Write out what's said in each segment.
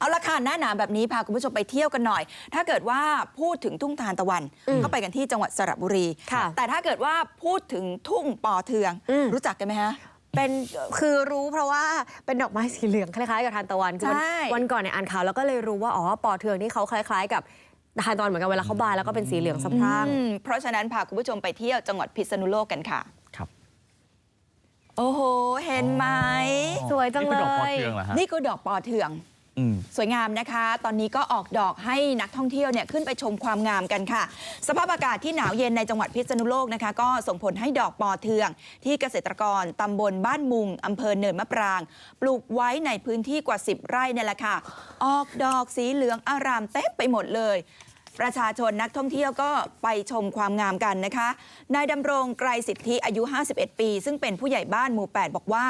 เอาละค่ะหน้าหนาวแบบนี้พาคุณผู้ชมไปเที่ยวกันหน่อย ถ้าเกิดว่าพูดถึงทุ่งทานตะวันอืมก็ไปกันที่จังหวัดสระบุรี ค่ะแต่ถ้าเกิดว่าพูดถึงทุ่งปอเทือง อืม รู้จักกันไหมฮะ เป็นคือรู้เพราะว่าเป็นดอกไม้สีเหลืองคล้ายๆกับทานตะวันคือวันใช่วันก่อนเนี่ยอ่านข่าวแล้วก็เลยรู้ว่าอ๋อปอเทืองนี่เขาคล้าย ๆ กับทานตะวันเหมือนกันเวลาเขาบานแล้วก็เป็นสีเหลืองสะพรั่ง อืมเพราะฉะนั้นพาคุณผู้ชมไปเที่ยวจังหวัดพิษณุโลกกันค่ะ ครับโอ้โห เห็นไหม สวยจังนี่คือดอกปอเลย เทืองเหรอฮะ นี่คือดอกปอเทืองอืม สวยงามนะคะ ตอนนี้ก็ออกดอกให้นักท่องเที่ยวเนี่ยขึ้นไปชมความงามกันค่ะ สภาพอากาศที่หนาวเย็นในจังหวัดพิษณุโลกนะคะ ก็ส่งผลให้ดอกปอเทือง ที่เกษตรกรตำบลบ้านมุงอำเภอเนินมะปราง ปลูกไว้ในพื้นที่กว่า 10 ไร่เนี่ยแหละค่ะ ออกดอกสีเหลืองอารามเต็มไปหมดเลย ประชาชนนักท่องเที่ยวก็ไปชมความงามกันนะคะนายดำรงไกรสิทธิอายุ 51 ปี ซึ่งเป็นผู้ใหญ่บ้านหมู่ 8 บอกว่า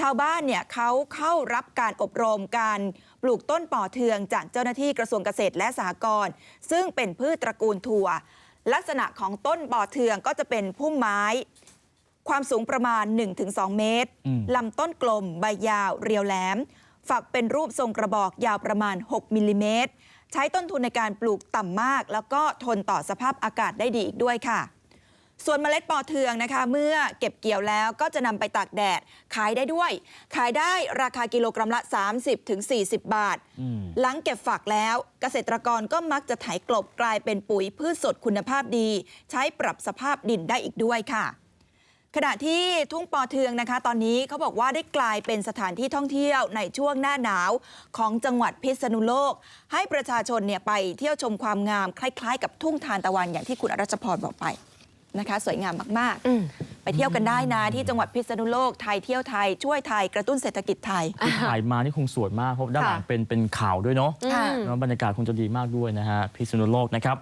ชาวบ้านเนี่ยเขาเข้ารับการอบรมการปลูกต้นป่อเทืองจากเจ้าหน้าที่กระทรวงเกษตรและสหกรณ์ซึ่งเป็นพืชตระกูลถั่ว ลักษณะของต้นป่อเทืองก็จะเป็นพุ่มไม้ ความสูงประมาณ 1-2 เมตรอืมลำต้นกลมใบยาวเรียวแหลม ฝักเป็นรูปทรงกระบอกยาวประมาณ 6มิลลิเมตร ใช้ต้นทุนในการปลูกต่ำมาก แล้วก็ทนต่อสภาพอากาศได้ดีอีกด้วยค่ะ ส่วนเมล็ดปอเทืองนะคะ เมื่อเก็บเกี่ยวแล้วก็จะนำไปตากแดด ขายได้ด้วย ขายได้ราคากิโลกรัมละ 30-40 บาทอืมหลังเก็บฝักแล้วเกษตรกรก็มักจะไถกลบกลายเป็นปุ๋ยพืชสดคุณภาพดี ใช้ปรับสภาพดินได้อีกด้วยค่ะ ขณะที่ทุ่งปอเทืองนะคะ ตอนนี้เขาบอกว่าได้กลายเป็นสถานที่ท่องเที่ยวในช่วงหน้าหนาวของจังหวัดพิษณุโลก ให้ประชาชนเนี่ยไปเที่ยวชมความงามคล้ายๆ กับทุ่งทานตะวันอย่างที่คุณอรัชพรบอกไปนะคะ สวยงามมากอืมๆไปเที่ยวกันได้นะ ที่จังหวัดพิษณุโลกไทยเที่ยวไทยช่วยไทยกระตุ้นเศรษฐกิจไทยที่ถ่ายมานี่คงสวยมากเพราะด้านหลังค่ะเป็นเป็นข่าวด้วยเนาะค่ะอืมแล้วบรรยากาศคงจะดีมากด้วยนะฮะพิษณุโลกนะครับ